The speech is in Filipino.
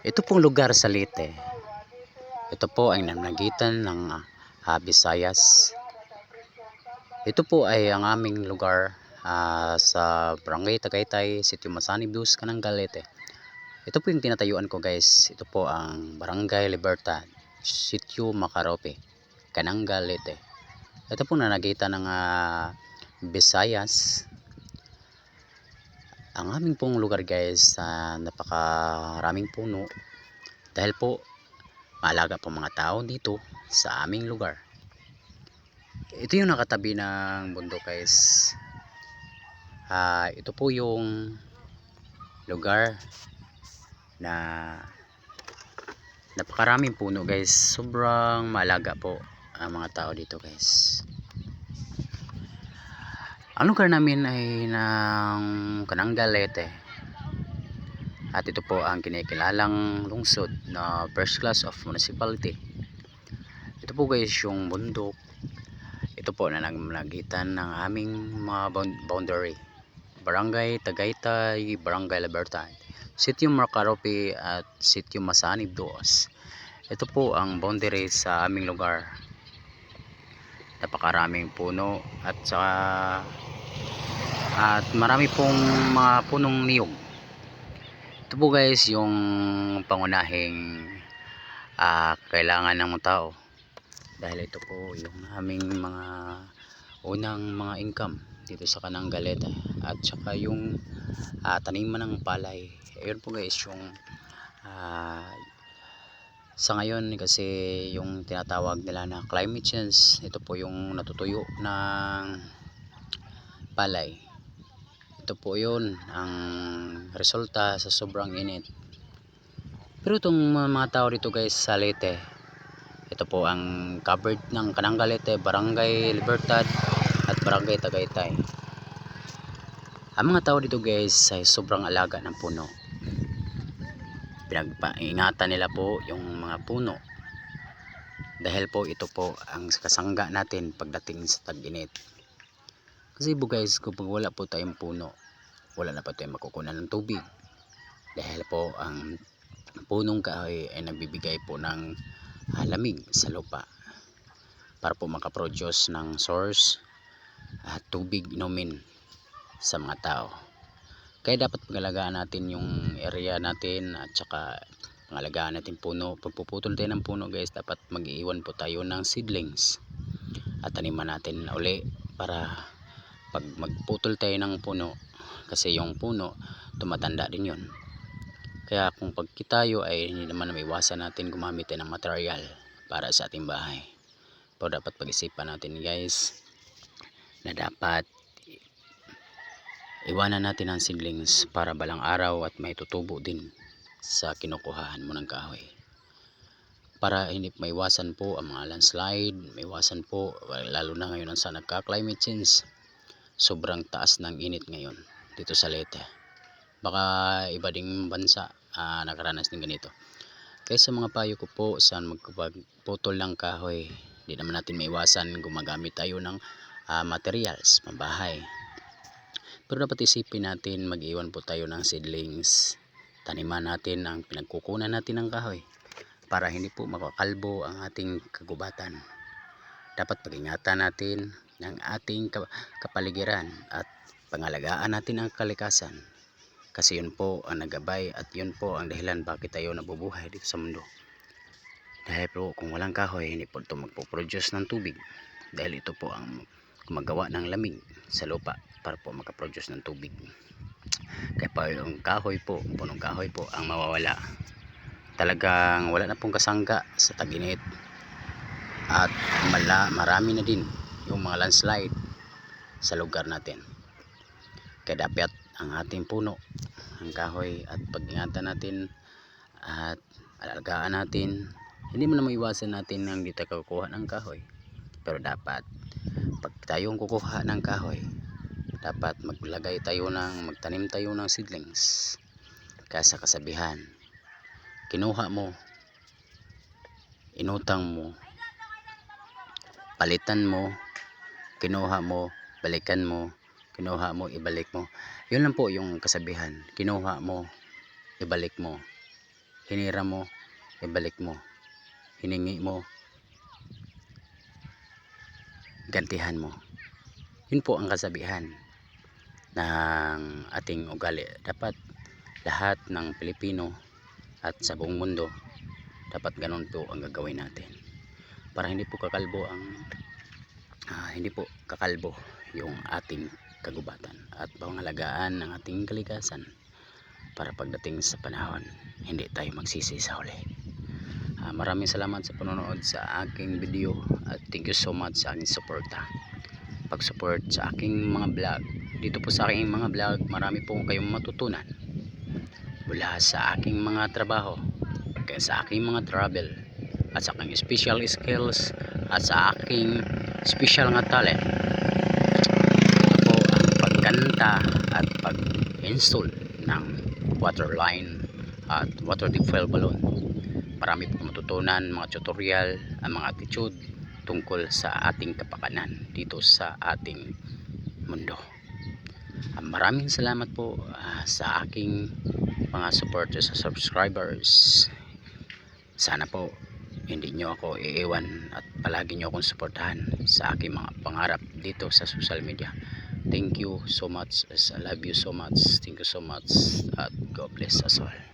Ito pong lugar sa Leyte. Ito po ay nanagitan ng ah, Visayas. Ito po ay ang aming lugar ah, sa Barangay Tagaytay, Sitio Masanib Dos, Kanangal, Leyte. Ito po yung tinatayuan ko guys. Ito po ang Barangay Libertad, Sitio Makarope, Kanangal, Leyte. Ito po nanagitan ng ah, Visayas. Ang aming pong lugar guys, ah, napakaraming puno. Dahil po maalaga po mga tao dito sa aming lugar. Ito yung nakatabi ng bundok guys. Ah, ito po yung lugar na napakaraming puno guys. Sobrang maalaga po ang mga tao dito guys. Ang lugar namin ay ng Kanangal, Leyte. At ito po ang kinikilalang lungsod na first class of municipality. Ito po guys yung bundok. Ito po na nagmagitan ng aming mga bound- boundary. Barangay Tagaytay, Barangay Libertad, Sitio Marcarope at Sitio Masanib Dos. Ito po ang boundary sa aming lugar. Napakaraming puno at saka at marami pong mga punong niyog. Ito po guys yung pangunahing ah, kailangan ng tao. Dahil ito po yung aming mga unang mga income dito sa Kanang Galeta at saka yung ah, taniman ng palay. Ayun po guys yung ah, sa ngayon kasi yung tinatawag nila na climate change ito po yung natutuyo ng palay. Ito po yun ang resulta sa sobrang init. Pero itong mga tao dito guys sa Leyte ito po ang covered ng Kanangalete, Barangay Libertad at Barangay Tagaytay. Ang mga tao dito guys ay sobrang alaga ng puno pinagpaingatan nila po yung mga puno. Dahil po ito po ang kasangga natin pagdating sa tag-init. Kasi po guys kapag wala po tayong puno wala na po tayong makukunan ng tubig. Dahil po ang punong kahoy ay nagbibigay po ng ah, lamig sa lupa para po makaproduce ng source at tubig inumin sa mga tao kaya dapat pangalagaan natin yung area natin at saka pangalagaan natin puno. Pagpuputol tayo ng puno guys, dapat mag-iwan po tayo ng seedlings. At taniman natin uli para pag magputol tayo ng puno, kasi yung puno, tumatanda din yun. Kaya kung pagkitayo ay hindi naman na maiwasan natin gumamit ng material para sa ating bahay. Pero dapat pag-isipan natin guys na dapat iwanan natin ang seedlings para balang araw at may tutubo din sa kinukuhahan mo ng kahoy. Para hindi maiwasan po ang mga landslide maiwasan po lalo na ngayon sa nagka climate change sobrang taas ng init ngayon dito sa Leyte. Baka iba ding bansa ah, nakaranas ng ganito. Kaya sa mga payo ko po sa magputol ng kahoy hindi naman natin maiwasan gumagamit tayo ng ah, materials pambahay pero dapat isipin natin mag-iwan po tayo ng seedlings. Taniman natin ang pinagkukunan natin ng kahoy para hindi po makakalbo ang ating kagubatan. Dapat pag-ingatan natin ang ating ka- kapaligiran at pangalagaan natin ang kalikasan. Kasi yun po ang nagabay at yun po ang dahilan bakit tayo nabubuhay dito sa mundo. Dahil po kung walang kahoy hindi po ito magpo-produce ng tubig. Dahil ito po ang gumagawa ng lamig sa lupa para po makaproduce ng tubig. Kaya pa yung kahoy po punong kahoy po ang mawawala. Talagang wala na pong kasangga sa taginit. At mala, marami na din yung mga landslide sa lugar natin. Kaya dapat ang ating puno ang kahoy at pag-ingatan natin at alagaan natin hindi mo na maiwasan natin ang di tayo kukuha ng kahoy. Pero dapat pag tayong kukuha ng kahoy dapat maglagay tayo ng magtanim tayo ng seedlings kaya sa kasabihan. Kinuha mo inutang mo palitan mo kinuha mo balikan mo kinuha mo ibalik mo. Yun lang po yung kasabihan. Kinuha mo ibalik mo. Hinira mo ibalik mo. Hiningi mo gantihan mo. Yun po ang kasabihan ng ating ugali. Dapat lahat ng Pilipino at sa buong mundo dapat ganun po ang gagawin natin. Para hindi po kakalbo ang ah, hindi po kakalbo yung ating kagubatan at pangalagaan ng ating kalikasan para pagdating sa panahon hindi tayo magsisi sa huli. Ah, maraming salamat sa panonood sa aking video at thank you so much sa aking suporta. Pag-support sa aking mga vlog dito po sa aking mga vlog marami po kayong matutunan. Mula sa aking mga trabaho kaya sa aking mga travel at sa aking special skills at sa aking special nga talent. Po ang pagkanta at pag-install ng water line at water deep-well balloon. Marami po matutunan mga tutorial ang mga attitude tungkol sa ating kapakanan dito sa ating mundo maraming salamat po ah, sa aking mga supporters sa subscribers. Sana po hindi nyo ako iiwan at palagi nyo akong suportahan sa aking mga pangarap dito sa social media. Thank you so much. I love you so much. Thank you so much. At God bless us all